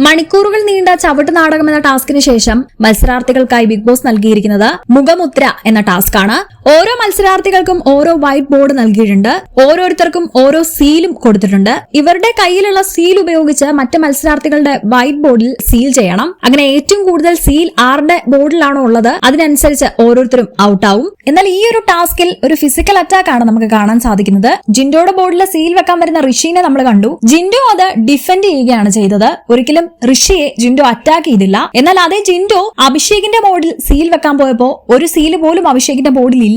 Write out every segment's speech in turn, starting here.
മണിക്കൂറുകൾ നീണ്ട ചവിട്ട് നാടകം എന്ന ടാസ്കിന് ശേഷം മത്സരാർത്ഥികൾക്കായി ബിഗ് ബോസ് നൽകിയിരിക്കുന്നത് മുഖമുദ്ര എന്ന ടാസ്ക് ഓരോ മത്സരാർത്ഥികൾക്കും ഓരോ വൈറ്റ് ബോർഡ് നൽകിയിട്ടുണ്ട്. ഓരോരുത്തർക്കും ഓരോ സീലും കൊടുത്തിട്ടുണ്ട്. ഇവരുടെ കയ്യിലുള്ള സീൽ ഉപയോഗിച്ച് മറ്റ് മത്സരാർത്ഥികളുടെ വൈറ്റ് ബോർഡിൽ സീൽ ചെയ്യണം. അങ്ങനെ ഏറ്റവും കൂടുതൽ സീൽ ആരുടെ ബോർഡിലാണോ ഉള്ളത് അതിനനുസരിച്ച് ഓരോരുത്തരും ഔട്ട് ആവും. എന്നാൽ ഈ ഒരു ടാസ്കിൽ ഒരു ഫിസിക്കൽ അറ്റാക്ക് ആണ് നമുക്ക് കാണാൻ സാധിക്കുന്നത്. ജിൻഡോയുടെ ബോർഡിലെ സീൽ വെക്കാൻ വരുന്ന ഋഷീനെ നമ്മൾ കണ്ടു. ജിൻഡോ അത് ഡിഫെൻഡ് ചെയ്യുകയാണ് ചെയ്തത്. ഒരിക്കലും ഋഷിയെ ജിൻഡോ അറ്റാക്ക് ചെയ്തില്ല. എന്നാൽ അതേ ജിൻഡോ അഭിഷേകിന്റെ ബോർഡിൽ സീൽ വെക്കാൻ പോയപ്പോ ഒരു സീൽ പോലും അഭിഷേകിന്റെ ബോർഡിൽ ഇല്ല.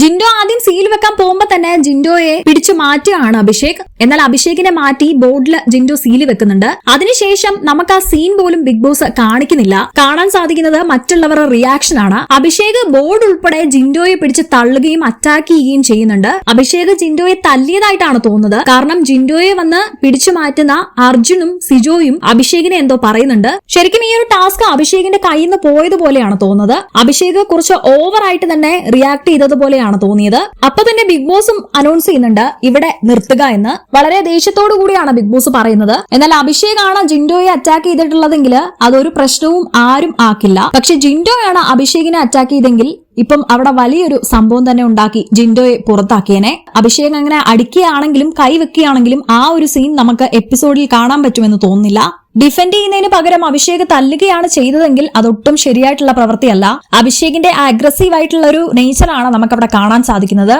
ജിൻഡോ ആദ്യം സീൽ വെക്കാൻ പോകുമ്പോ തന്നെ ജിൻഡോയെ പിടിച്ചു മാറ്റുകയാണ് അഭിഷേക്. എന്നാൽ അഭിഷേകിനെ മാറ്റി ബോർഡിൽ ജിൻഡോ സീൽ വെക്കുന്നുണ്ട്. അതിനുശേഷം നമുക്ക് ആ സീൻ പോലും ബിഗ് ബോസ് കാണിക്കുന്നില്ല. കാണാൻ സാധിക്കുന്നത് മറ്റുള്ളവരുടെ റിയാക്ഷൻ ആണ്. അഭിഷേക് ബോർഡ് ഉൾപ്പെടെ ജിൻഡോയെ പിടിച്ച് തള്ളുകയും അറ്റാക്ക് ചെയ്യുകയും ചെയ്യുന്നുണ്ട്. അഭിഷേക് ജിൻഡോയെ തല്ലിയതായിട്ടാണ് തോന്നുന്നത്. കാരണം ജിൻഡോയെ വന്ന് പിടിച്ചു മാറ്റുന്ന അർജുനും സിജോയും അഭിഷേകിനെ എന്തോ പറയുന്നുണ്ട്. ശരിക്കും ഈ ഒരു ടാസ്ക് അഭിഷേകിന്റെ കയ്യിൽ നിന്ന് പോയതുപോലെയാണ് തോന്നുന്നത്. അഭിഷേക് കുറച്ച് ഓവർ ആയിട്ട് തന്നെ റിയാക്ട് ചെയ്തതുപോലെയാണ് തോന്നിയത്. അപ്പൊ തന്നെ ബിഗ് ബോസും അനൗൺസ് ചെയ്യുന്നുണ്ട്. ഇവിടെ നിർത്തുക എന്ന്. വളരെ ദേഷ്യത്തോടു കൂടിയാണ് ബിഗ് ബോസ് പറയുന്നത്. എന്നാൽ അഭിഷേക് ആണ് ജിൻഡോയെ അറ്റാക്ക് ചെയ്തിട്ടുള്ളതെങ്കിൽ അതൊരു പ്രശ്നവും ആരും ആക്കില്ല. പക്ഷെ ജിൻഡോയാണ് അഭിഷേകിനെ അറ്റാക്ക് ചെയ്തെങ്കിൽ ഇപ്പം അവിടെ വലിയൊരു സംഭവം തന്നെ ഉണ്ടാക്കി ജിൻഡോയെ പുറത്താക്കിയനെ. അഭിഷേക് അങ്ങനെ അടിക്കുകയാണെങ്കിലും കൈവെക്കുകയാണെങ്കിലും ആ ഒരു സീൻ നമുക്ക് എപ്പിസോഡിൽ കാണാൻ പറ്റുമെന്ന് തോന്നുന്നില്ല. ഡിഫെൻഡ് ചെയ്യുന്നതിന് പകരം അഭിഷേക് തല്ലുകയാണ് ചെയ്തതെങ്കിൽ അതൊട്ടും ശരിയായിട്ടുള്ള പ്രവൃത്തിയല്ല. അഭിഷേകിന്റെ അഗ്രസീവ് ആയിട്ടുള്ള ഒരു നേച്ചറാണ് നമുക്ക് അവിടെ കാണാൻ സാധിക്കുന്നത്.